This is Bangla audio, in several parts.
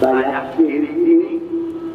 তাই আজকে এই দিনে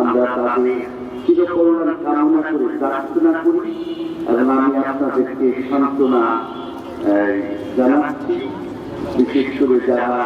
আমরা তাদের চিরকল্যাণ কামনা করে প্রার্থনা করি এবং আমি আপনাদেরকে সান্ত্বনা জানাচ্ছি বিশেষ করে যারা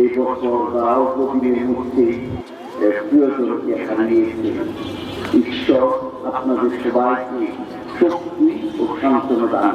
এই বছর বা অল্প দিনের মধ্যে প্রিয়জনকে হারিয়েছে ঈশ্বর আপনাদের সবাইকে শক্তি ও সান্ত্বনা দান।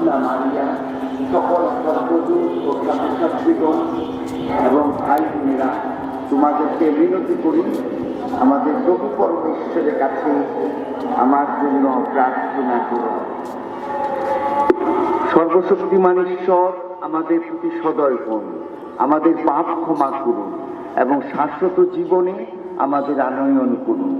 কুমারী মারিয়া সকল ছাত্রছাত্রীগণ এবং ভাই বোনেরা, তোমাদেরকে মিনতি করি। আমাদের প্রভু পরমেশ্বরের কাছে আমার জন্য প্রার্থনা করো। সর্বশক্তিমান ঈশ্বর, আমাদের প্রতি সদয় হন। আমাদের পাপ ক্ষমা করুন এবং শাশ্বত জীবনে আমাদের আনয়ন করুন।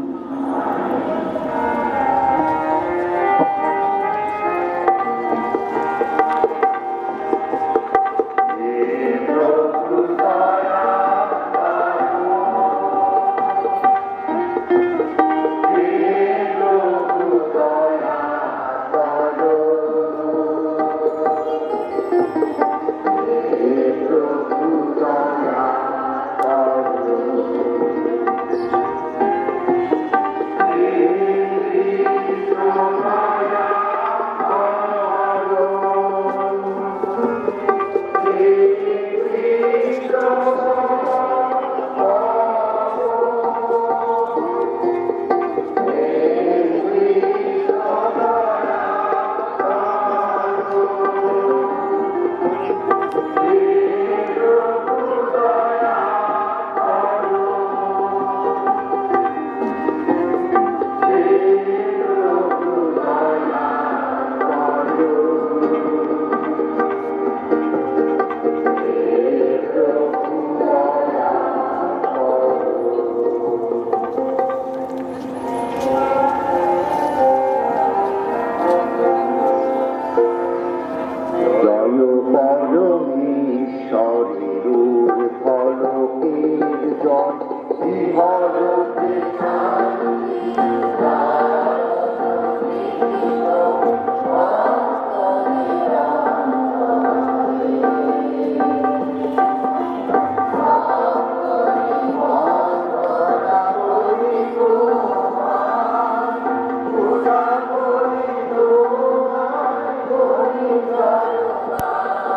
ঈশ্বরের ফলকের জয় হরে